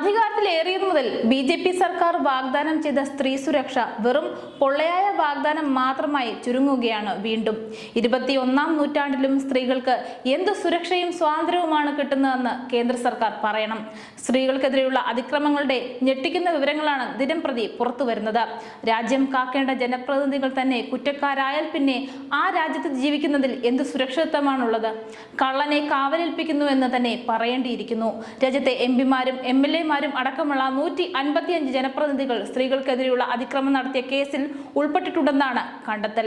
അധികാരത്തിലേറിയതു മുതൽ B J P സർക്കാർ വാഗ്ദാനം ചെയ്ത സ്ത്രീ സുരക്ഷ വെറും പൊള്ളയായ വാഗ്ദാനം മാത്രമായി ചുരുങ്ങുകയാണ് വീണ്ടും. ഇരുപത്തിയൊന്നാം നൂറ്റാണ്ടിലും സ്ത്രീകൾക്ക് എന്ത് സുരക്ഷയും സ്വാതന്ത്ര്യവുമാണ് കിട്ടുന്നതെന്ന് കേന്ദ്ര സർക്കാർ പറയണം. സ്ത്രീകൾക്കെതിരെയുള്ള അതിക്രമങ്ങളുടെ ഞെട്ടിക്കുന്ന വിവരങ്ങളാണ് ദിനം പ്രതി പുറത്തു വരുന്നത് രാജ്യം കാക്കേണ്ട ജനപ്രതിനിധികൾ തന്നെ കുറ്റക്കാരായാൽ പിന്നെ ആ രാജ്യത്ത് ജീവിക്കുന്നതിൽ എന്ത് സുരക്ഷിതത്വമാണുള്ളത്? കള്ളനെ കാവലേൽപ്പിക്കുന്നു എന്ന് തന്നെ പറയേണ്ടിയിരിക്കുന്നു. രാജ്യത്തെ എം പിമാരും എം എൽ എമാരും അടക്കമുള്ള നൂറ്റി അൻപത്തിയഞ്ച് ജനപ്രതിനിധികൾ സ്ത്രീകൾക്കെതിരെയുള്ള അതിക്രമം നടത്തിയ കേസിൽ ഉൾപ്പെട്ടിട്ടുണ്ടെന്നാണ് കണ്ടെത്തൽ.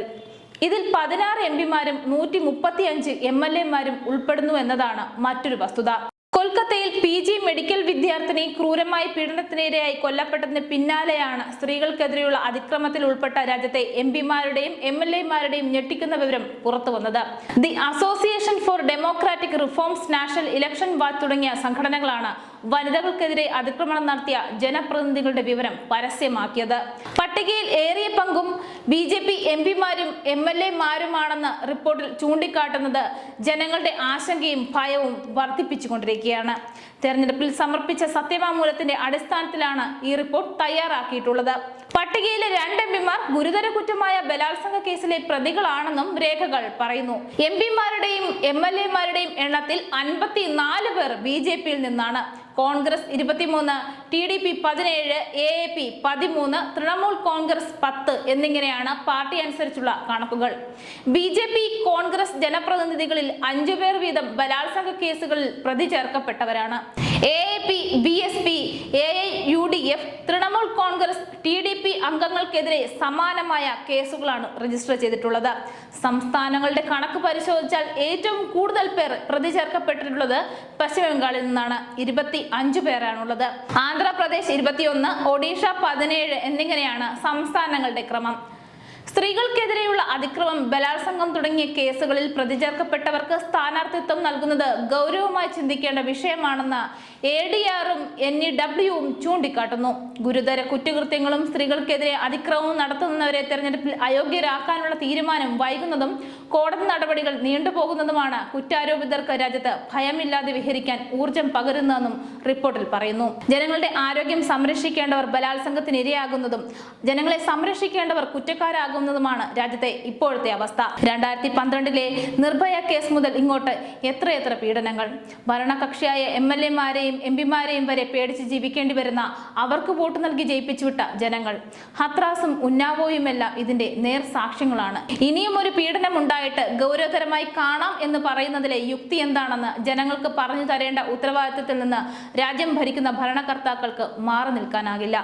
ഇതിൽ പതിനാറ് എം പിമാരും നൂറ്റി മുപ്പത്തിയഞ്ച് എം എൽ എമാരും ഉൾപ്പെടുന്നു എന്നതാണ് മറ്റൊരു വസ്തുത. കൊൽക്കത്തയിൽ പി ജി മെഡിക്കൽ വിദ്യാർത്ഥിനി ക്രൂരമായി പീഡനത്തിനിരയായി കൊല്ലപ്പെട്ടതിന് പിന്നാലെയാണ് സ്ത്രീകൾക്കെതിരെയുള്ള അതിക്രമത്തിൽ ഉൾപ്പെട്ട രാജ്യത്തെ എം പിമാരുടെയും എം എൽ എമാരുടെയും ഞെട്ടിക്കുന്ന വിവരം പുറത്തുവന്നത്. The association for democratic reforms national election watch തുടങ്ങിയ സംഘടനകളാണ് വനിതകൾക്കെതിരെ അതിക്രമണം നടത്തിയ ജനപ്രതിനിധികളുടെ വിവരം പരസ്യമാക്കിയത്. പട്ടികയിൽ ഏറിയ പങ്കും ബി ജെ പി എം പിമാരും എം എൽ എമാരുമാണെന്ന് റിപ്പോർട്ടിൽ ചൂണ്ടിക്കാട്ടുന്നത് ജനങ്ങളുടെ ആശങ്കയും ഭയവും വർദ്ധിപ്പിച്ചുകൊണ്ടിരിക്കുകയാണ്. തെരഞ്ഞെടുപ്പിൽ സമർപ്പിച്ച സത്യവാങ്മൂലത്തിന്റെ അടിസ്ഥാനത്തിലാണ് ഈ റിപ്പോർട്ട് തയ്യാറാക്കിയിട്ടുള്ളത്. പട്ടികയിലെ രണ്ട് എം പിമാർ ഗുരുതര കുറ്റമായ ബലാത്സംഗ കേസിലെ പ്രതികളാണെന്നും രേഖകൾ പറയുന്നു. എം പിമാരുടെയും എം എൽ എമാരുടെയും എണ്ണത്തിൽ അൻപത്തിനാല് പേർ ബി ജെ പിയിൽ നിന്നാണ്. കോൺഗ്രസ് ഇരുപത്തിമൂന്ന് ടി ഡി പി പതിനേഴ് എ എ പി പതിമൂന്ന് തൃണമൂൽ കോൺഗ്രസ് പത്ത് എന്നിങ്ങനെയാണ് പാർട്ടി അനുസരിച്ചുള്ള കണക്കുകൾ. ബി ജെ പി കോൺഗ്രസ് ജനപ്രതിനിധികളിൽ അഞ്ചുപേർ വീതം ബലാത്സംഗ കേസുകളിൽ പ്രതി ചേർക്കപ്പെട്ടവരാണ്. A P B S P A I U D F Trinamool Congress T D P അംഗങ്ങൾക്കെതിരെ സമാനമായ കേസുകളാണ് രജിസ്റ്റർ ചെയ്തിട്ടുള്ളത്. സംസ്ഥാനങ്ങളുടെ കണക്ക് പരിശോധിച്ചാൽ ഏറ്റവും കൂടുതൽ പേർ പ്രതി ചേർക്കപ്പെട്ടിട്ടുള്ളത് പശ്ചിമബംഗാളിൽ നിന്നാണ്. ഇരുപത്തി അഞ്ചു പേരാണുള്ളത്. ആന്ധ്രാപ്രദേശ് ഇരുപത്തിയൊന്ന് ഒഡീഷ പതിനേഴ് എന്നിങ്ങനെയാണ് സംസ്ഥാനങ്ങളുടെ ക്രമം. സ്ത്രീകൾക്കെതിരെയുള്ള അതിക്രമം ബലാത്സംഗം തുടങ്ങിയ കേസുകളിൽ പ്രതിചേർക്കപ്പെട്ടവർക്ക് സ്ഥാനാർത്ഥിത്വം നൽകുന്നത് ഗൗരവമായി ചിന്തിക്കേണ്ട വിഷയമാണെന്ന് എ ഡി ആറും എൻ ഇ ഡബ്ല്യുവും ചൂണ്ടിക്കാട്ടുന്നു. ഗുരുതര കുറ്റകൃത്യങ്ങളും സ്ത്രീകൾക്കെതിരെ അതിക്രമവും നടത്തുന്നവരെ തെരഞ്ഞെടുപ്പിൽ അയോഗ്യരാക്കാനുള്ള തീരുമാനം വൈകുന്നതും കോടതി നടപടികൾ നീണ്ടുപോകുന്നതുമാണ്. കുറ്റാരോപിതർക്ക് രാജ്യത്ത് ഭയമില്ലാതെ വിഹരിക്കാൻ ഊർജം പകരുന്നതെന്നും റിപ്പോർട്ടിൽ പറയുന്നു. ജനങ്ങളുടെ ആരോഗ്യം സംരക്ഷിക്കേണ്ടവർ ബലാത്സംഗത്തിന് ഇരയാകുന്നതും ജനങ്ങളെ സംരക്ഷിക്കേണ്ടവർ കുറ്റക്കാരാകുന്നതുമാണ് രാജ്യത്തെ ഇപ്പോഴത്തെ അവസ്ഥ. രണ്ടായിരത്തി പന്ത്രണ്ടിലെ നിർഭയ കേസ് മുതൽ ഇങ്ങോട്ട് എത്രയെത്ര പീഡനങ്ങൾ. ഭരണകക്ഷിയായ എം എൽ എമാരെയും എം പിമാരെയും വരെ പേടിച്ച് ജീവിക്കേണ്ടി വരുന്ന അവർക്ക് വോട്ട് നൽകി ജയിപ്പിച്ചുവിട്ട ജനങ്ങൾ. ഹത്രാസും ഉന്നാവോയുമെല്ലാം ഇതിന്റെ നേർ സാക്ഷ്യങ്ങളാണ്. ഇനിയും ഒരു പീഡനം ഉണ്ടായിട്ട് ഗൗരവതരമായി കാണാം എന്ന് പറയുന്നതിലെ യുക്തി എന്താണെന്ന് ജനങ്ങൾക്ക് പറഞ്ഞു തരേണ്ട ഉത്തരവാദിത്തത്തിൽ നിന്ന് രാജ്യം ഭരിക്കുന്ന ഭരണകർത്താക്കൾക്ക് മാറി നിൽക്കാനാകില്ല.